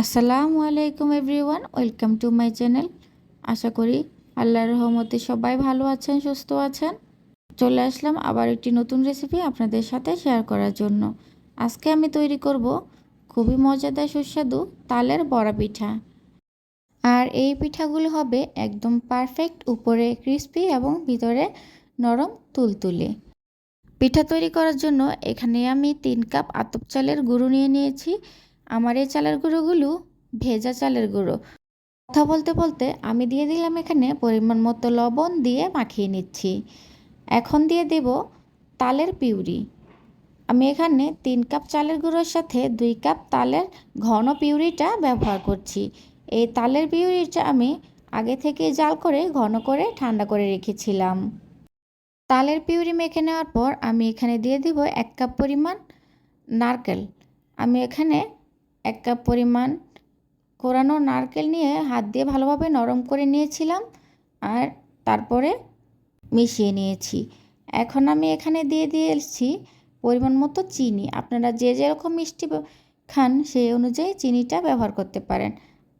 আসসালামু আলাইকুম everyone, welcome to my channel. আশা করি আল্লাহর রহমতে সবাই ভালো আছেন, সুস্থ আছেন। চলে আসলাম আবার একটি নতুন রেসিপি আপনাদের সাথে শেয়ার করার জন্য। আজকে আমি তৈরি করব খুবই মজাদার সুস্বাদু তালের বড়া পিঠা। আর এই পিঠাগুলো হবে একদম পারফেক্ট উপরে ক্রিস্পি এবং ভিতরে নরম তুলতুলে। পিঠা তৈরি করার জন্য এখানে আমি তিন কাপ আতপ চালের গুঁড়ো নিয়ে নিয়েছি। আমার এই চালের গুঁড়োগুলো ভেজা চালের গুঁড়ো। কথা বলতে বলতে আমি দিয়ে দিলাম এখানে পরিমাণ মতো লবণ দিয়ে মাখিয়ে নিচ্ছি। এখন দিয়ে দেব তালের পিউরি। আমি এখানে তিন কাপ চালের গুঁড়োর সাথে দুই কাপ তালের ঘন পিউরিটা ব্যবহার করছি। এই তালের পিউরিটা আমি আগে থেকে জাল করে ঘন করে ঠান্ডা করে রেখেছিলাম। তালের পিউরি মেখে নেওয়ার পর আমি এখানে দিয়ে দিব এক কাপ পরিমাণ নারকেল। আমি এখানে এক কাপ পরিমাণ কোরানো নারকেল নিয়ে হাত দিয়ে ভালোভাবে নরম করে নিয়েছিলাম আর তারপরে মিশিয়ে নিয়েছি। এখন আমি এখানে দিয়ে দিয়েছি পরিমাণ মতো চিনি। আপনারা যে যেরকম মিষ্টি খান সেই অনুযায়ী চিনিটা ব্যবহার করতে পারেন।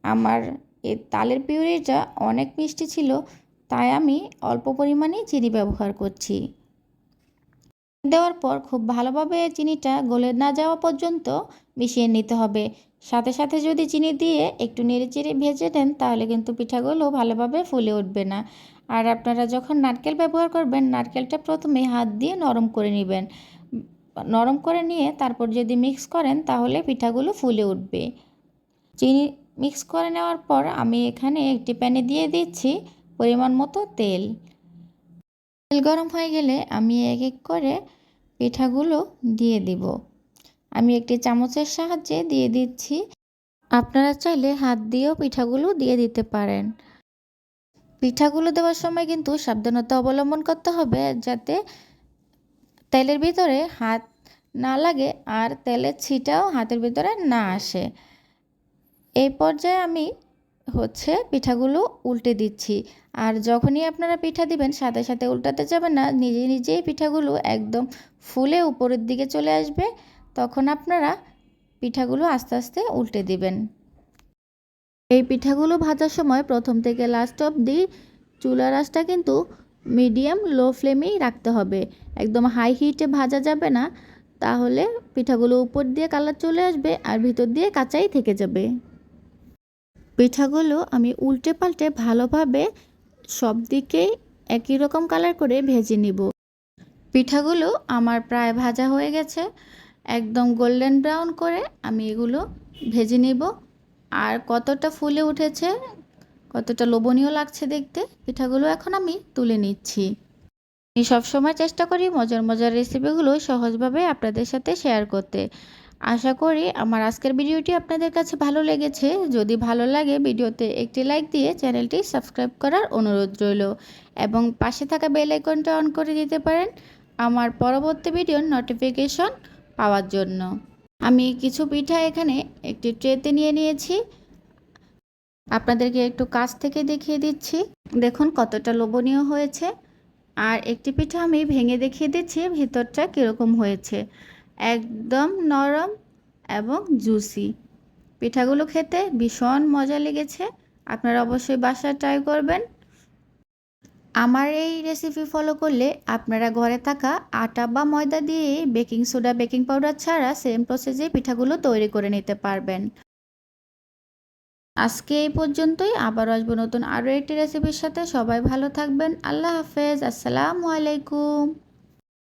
আমার এই তালের পিউরিটা অনেক মিষ্টি ছিল, তাই আমি অল্প পরিমাণেই চিনি ব্যবহার করছি। দেওয়ার পর খুব ভালোভাবে চিনিটা গলে না যাওয়া পর্যন্ত মিশিয়ে নিতে হবে। সাথে সাথে যদি চিনি দিয়ে একটু নেড়ে চেড়ে ভেজে দেন তাহলে কিন্তু পিঠাগুলো ভালোভাবে ফুলে উঠবে না। আর আপনারা যখন নারকেল ব্যবহার করবেন, নারকেলটা প্রথমে হাত দিয়ে নরম করে নেবেন। নরম করে নিয়ে তারপর যদি মিক্স করেন, তাহলে পিঠাগুলো ফুলে উঠবে। চিনি মিক্স করে নেওয়ার পর আমি এখানে একটি প্যানে দিয়ে দিচ্ছি পরিমাণ মতো তেল। তেল গরম হয়ে গেলে আমি এক এক করে পিঠাগুলো দিয়ে দিব। আমি একটি চামচের সাহায্যে দিয়ে দিচ্ছি। আপনারা চাইলে হাত দিয়েও পিঠাগুলো দিয়ে দিতে পারেন। পিঠাগুলো দেওয়ার সময় কিন্তু সাবধানতা অবলম্বন করতে হবে যাতে তেলের ভিতরে হাত না লাগে আর তেলের ছিটাও হাতের ভিতরে না আসে। এই পর্যায়ে আমি হচ্ছে পিঠাগুলো উল্টে দিচ্ছি। আর যখনই আপনারা পিঠা দিবেন, সাথে সাথে উল্টাতে যাবেন না, নিজে নিজেই পিঠাগুলো একদম ফুলে উপরের দিকে চলে আসবে, তখন আপনারা পিঠাগুলো আস্তে আস্তে উল্টে দিবেন। এই পিঠাগুলো ভাজার সময় প্রথম থেকে লাস্ট অবধি চুলার আঁচটা কিন্তু মিডিয়াম লো ফ্লেমেই রাখতে হবে। একদম হাই হিটে ভাজা যাবে না, তাহলে পিঠাগুলো উপর দিয়ে কালার চলে আসবে আর ভিতর দিয়ে কাঁচাই থেকে যাবে। পিঠাগুলো আমি উল্টে পাল্টে ভালোভাবে সব দিকেই একই রকম কালার করে ভেজে নিব। পিঠাগুলো আমার প্রায় ভাজা হয়ে গেছে। একদম গোল্ডেন ব্রাউন করে আমি এগুলো ভেজে নিব। আর কতটা ফুলে উঠেছে, কতটা লোভনীয় লাগছে দেখতে, পিঠাগুলো এখন আমি তুলে নিচ্ছি। আমি সবসময় চেষ্টা করি মজার মজার রেসিপিগুলো সহজভাবে আপনাদের সাথে শেয়ার করতে। আশা করি আমার আজকের ভিডিওটি আপনাদের কাছে ভালো লেগেছে। যদি ভালো লাগে ভিডিওতে একটি লাইক দিয়ে চ্যানেলটি সাবস্ক্রাইব করার অনুরোধ রইল এবং পাশে থাকা বেল আইকনটা অন করে দিতে পারেন আমার পরবর্তী ভিডিওর নোটিফিকেশন পাওয়ার জন্য। আমি কিছু পিঠা এখানে একটি ট্রেতে নিয়ে নিয়েছি। আপনাদেরকে একটু কাছ থেকে দেখিয়ে দিচ্ছি। দেখুন কতটা লোভনীয় হয়েছে। আর একটি পিঠা আমি ভেঙে দেখিয়ে দিচ্ছি, ভিতরটা কীরকম হয়েছে। একদম নরম এবং জুসি পিঠাগুলো খেতে ভীষণ মজা লেগেছে। আপনারা অবশ্যই বাসায় ট্রাই করবেন। আমার এই রেসিপি ফলো করলে আপনারা ঘরে থাকা আটা বা ময়দা দিয়ে বেকিং সোডা বেকিং পাউডার ছাড়া সেম প্রসেসে পিঠাগুলো তৈরি করে নিতে পারবেন। আজকে এই পর্যন্তই। আবার আসব নতুন আরও একটি রেসিপির সাথে। সবাই ভালো থাকবেন। আল্লাহ হাফেজ। আসসালামু আলাইকুম।